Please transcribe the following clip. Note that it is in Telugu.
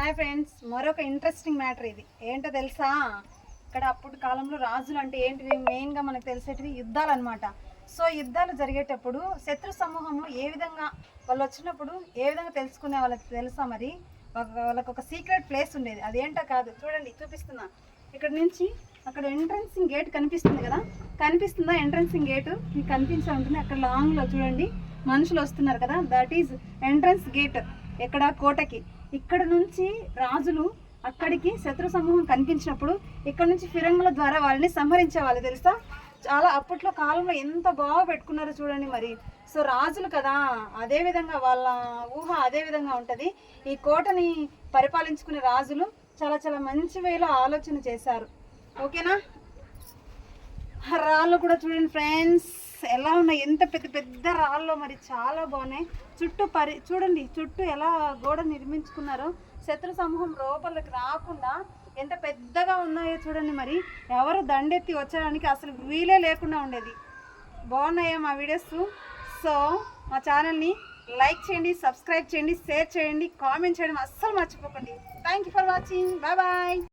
హాయ్ ఫ్రెండ్స్ మరొక ఇంట్రెస్టింగ్ మ్యాటర్ ఇది. ఏంటో తెలుసా? ఇక్కడ అప్పుడు కాలంలో రాజులు అంటే ఏంటివి మెయిన్గా మనకు తెలిసేటివి యుద్ధాలు అనమాట సో యుద్ధాలు జరిగేటప్పుడు శత్రు సమూహము ఏ విధంగా వాళ్ళు వచ్చినప్పుడు ఏ విధంగా తెలుసుకునే వాళ్ళకి తెలుసా మరి? వాళ్ళకు వాళ్ళకి ఒక సీక్రెట్ ప్లేస్ ఉండేది. అదేంటో కాదు. చూడండి చూపిస్తున్నా. ఇక్కడ నుంచి అక్కడ ఎంట్రన్సింగ్ గేట్ కనిపిస్తుంది కదా? కనిపిస్తుందా ఎంట్రన్సింగ్ గేట్ మీకు కనిపించే ఉంటుంది. అక్కడ లాంగ్లో చూడండి. మనుషులు వస్తున్నారు కదా? దట్ ఈజ్ ఎంట్రన్స్ గేట్ ఎక్కడ? కోటకి. ఇక్కడ నుంచి రాజులు అక్కడికి శత్రు సమూహం కనిపించినప్పుడు ఇక్కడ నుంచి ఫిరంగుల ద్వారా వాళ్ళని సంహరించే వాళ్ళు తెలుసా? చాలా అప్పట్లో కాలంలో ఎంత బాగా పెట్టుకున్నారో చూడండి మరి. సో రాజులు కదా అదే విధంగా వాళ్ళ ఊహ అదే విధంగా ఉంటుంది. ఈ కోటని పరిపాలించుకునే రాజులు చాలా చాలా మంచి వేలో ఆలోచన చేశారు. ఓకేనా? రాళ్ళు కూడా చూడండి ఫ్రెండ్స్. ఎలా ఉన్నాయి? ఎంత పెద్ద పెద్ద రాళ్ళు మరి చాలా బాగున్నాయి. చుట్టూ పరి చూడండి చుట్టూ ఎలా గోడ నిర్మించుకున్నారో. శత్రు సమూహం లోపలికి రాకుండా ఎంత పెద్దగా ఉన్నాయో చూడండి మరి. ఎవరు దండెత్తి వచ్చడానికి అసలు వీలే లేకుండా ఉండేది. బాగున్నాయా మా వీడియోస్? సో మా ఛానల్ని లైక్ చేయండి సబ్స్క్రైబ్ చేయండి షేర్ చేయండి కామెంట్ చేయడం అస్సలు మర్చిపోకండి. Thank you for watching bye bye